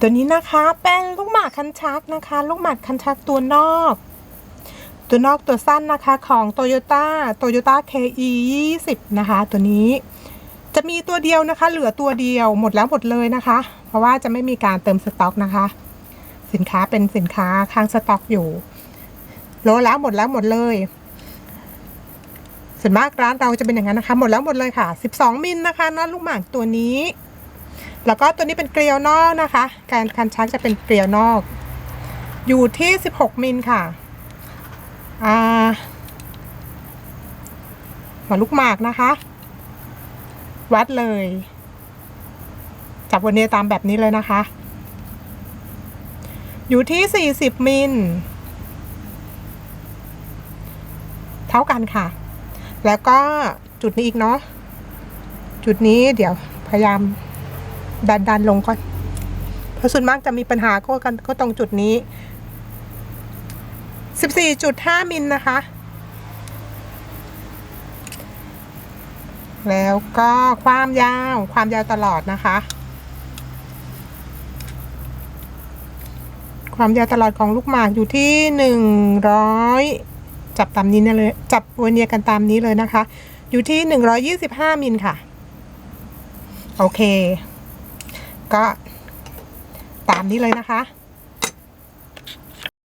ตัวนี้นะคะเป็นลูกหมากคันชักนะคะ ลูกหมากคันชักตัวนอก ตัวนอกตัวสั้นนะคะของ Toyota Toyota KE 20นะคะ ตัวนี้จะมีตัวเดียวนะคะ เหลือตัวเดียวหมดแล้วหมดเลยนะคะ เพราะว่าจะไม่มีการเติมสต็อกนะคะ สินค้าเป็นสินค้าค้างสต็อกอยู่โลแล้วหมดแล้วหมดเลยส่วนมากร้านเราจะเป็นอย่างนั้นนะคะ หมดแล้วหมดเลยค่ะ 12 มิลนะคะนะลูกหมากตัวนี้ แล้วก็ตัวนี้เป็นเกลียวนอกนะคะ การคันชักจะเป็นเกลียวนอก อยู่ที่ 16 มิลค่ะอ่าหัวลูกหมากนะคะ วัดเลย จับวันนี้ตามแบบนี้เลยนะคะ อยู่ที่ 40 มิลเท่ากันค่ะ แล้วก็จุดนี้อีกเนาะ จุดนี้เดี๋ยวพยายาม ดันดันลงก่อน เพราะส่วนมากจะมีปัญหาก็กันก็ตรงจุดนี้ 14.5 มิลนะคะ แล้วก็ความยาวความยาวตลอดนะคะ ความยาวตลอดของลูกหมากอยู่ที่หนึ่งร้อยจับตามนี้นะเลยจับเวอร์เนียกันตามนี้เลยนะคะ อยู่ที่หนึ่งร้อยี่สิบห้ามิลค่ะ โอเค ก็ตามนี้เลยนะคะ